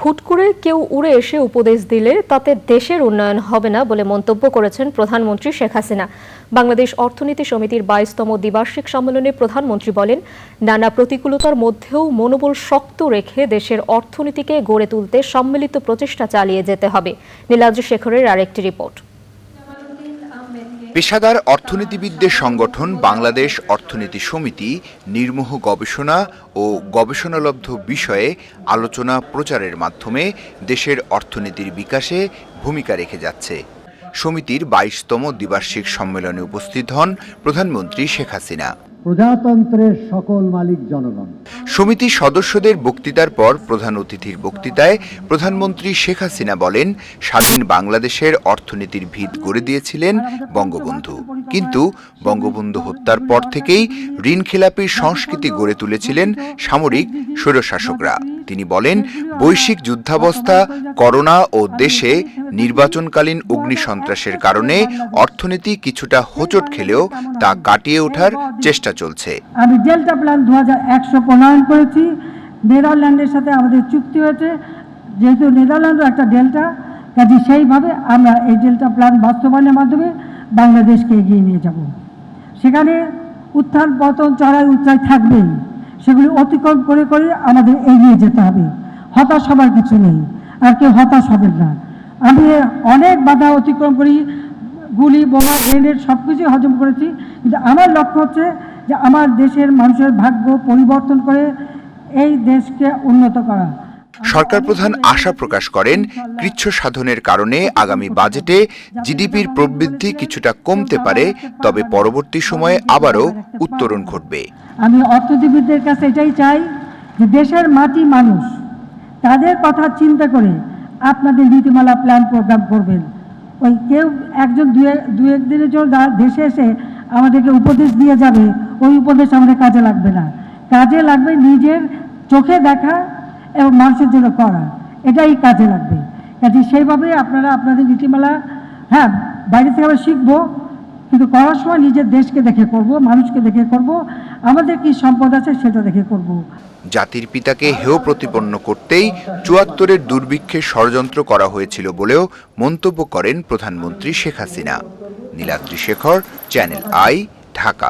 হুট করে কেউ উড়ে এসে উপদেশ দিলে তাতে দেশের উন্নয়ন হবে না বলে মন্তব্য করেছেন প্রধানমন্ত্রী শেখ হাসিনা। বাংলাদেশ অর্থনীতি সমিতির বাইশতম দ্বিবার্ষিক সম্মেলনে প্রধানমন্ত্রী বলেন, নানা প্রতিকূলতার মধ্যেও মনোবল শক্ত রেখে দেশের অর্থনীতিকে গড়ে তুলতে সম্মিলিত প্রচেষ্টা চালিয়ে যেতে হবে। নীলাদ্রি শেখরের আরেকটি রিপোর্ট। পেশাদার অর্থনীতিবিদদের সংগঠন বাংলাদেশ অর্থনীতি সমিতি, নির্মোহ গবেষণা ও গবেষণালব্ধ বিষয়ে আলোচনা প্রচারের মাধ্যমে দেশের অর্থনীতির বিকাশে ভূমিকা রেখে যাচ্ছে। সমিতির বাইশতম দ্বিবার্ষিক সম্মেলনে উপস্থিত হন প্রধানমন্ত্রী শেখ হাসিনা। প্রজাতন্ত্রের সকল মালিক জনগণ। সমিতির সদস্যদের বক্তৃতার পর প্রধান অতিথির বক্তৃতায় প্রধানমন্ত্রী শেখ হাসিনা বলেন, স্বাধীন বাংলাদেশের অর্থনীতির ভিত গড়ে দিয়েছিলেন বঙ্গবন্ধু। কিন্তু বঙ্গবন্ধু হত্যার পর থেকেই ঋণ খেলাপির সংস্কৃতি গড়ে তুলেছিলেন সামরিক স্বৈরশাসকরা। তিনি বলেন, বৈশ্বিক যুদ্ধাবস্থা, করোনা ও দেশে নির্বাচনকালীন অগ্নিসন্ত্রাসের কারণে অর্থনীতি কিছুটা হোঁচট খেলেও তা কাটিয়ে ওঠার চেষ্টা চলছে। আমি ডেল্টা প্ল্যান দু হাজার একশো করেছি। নেদারল্যান্ডের সাথে আমাদের চুক্তি হয়েছে। যেহেতু নেদারল্যান্ডও একটা ডেল্টা কাজে সেইভাবে আমরা এই ডেল্টা প্ল্যান বাস্তবায়নের মাধ্যমে বাংলাদেশকে এগিয়ে নিয়ে যাব। সেখানে উত্থান পতন চড়াই উচ্চাই থাকবেই। সেগুলি অতিক্রম করে করে আমাদের এগিয়ে যেতে হবে। হতাশ হবার কিছু নেই। আর কেউ হতাশ হবেন না। আমি অনেক বাধা অতিক্রম করি, গুলি, বোমা, গ্রেনেড সব কিছুই হজম করেছি। কিন্তু আমার লক্ষ্য হচ্ছে যে আমার দেশের মানুষের ভাগ্য পরিবর্তন করে এই দেশকে উন্নত করা। সরকার প্রধান আশা প্রকাশ করেন কৃচ্ছ সাধনের কারণে আগামী বাজেটে জিডিপির প্রবৃদ্ধি কিছুটা কমতে পারে তবে পরবর্তী সময়ে আবারও উত্তরণ ঘটবে। আমি অর্থনীতিবিদদের কাছে এটাই চাই যে দেশের মাটি মানুষ তাদের কথা চিন্তা করে আপনাদের নীতিমালা প্ল্যান প্রোগ্রাম করবেন। ওই কেউ একজন দু এক- দু একদিনের জন্য দেশে এসে আমাদেরকে উপদেশ দিয়ে যাবে, ওই উপদেশ আমাদের কাজে লাগবে না। কাজে লাগবে নিজের চোখে দেখা এবং মানুষের জন্য করা। এটাই কাজে লাগবে। কাজে সেইভাবে আপনারা আপনাদের নীতিমালা হ্যাঁ বাইরে থেকে আমরা শিখব, কিন্তু করার সময় নিজের দেশকে দেখে করব, মানুষকে দেখে করব, আমাদের কি সম্পদ আছে সেটা দেখে করব। জাতির পিতাকে হেয় প্রতিপন্ন করতেই চুয়াত্তরের দুর্ভিক্ষে ষড়যন্ত্র করা হয়েছিল বলেও মন্তব্য করেন প্রধানমন্ত্রী Sheikh Hasina. Niladri Shekhar channel I Dhaka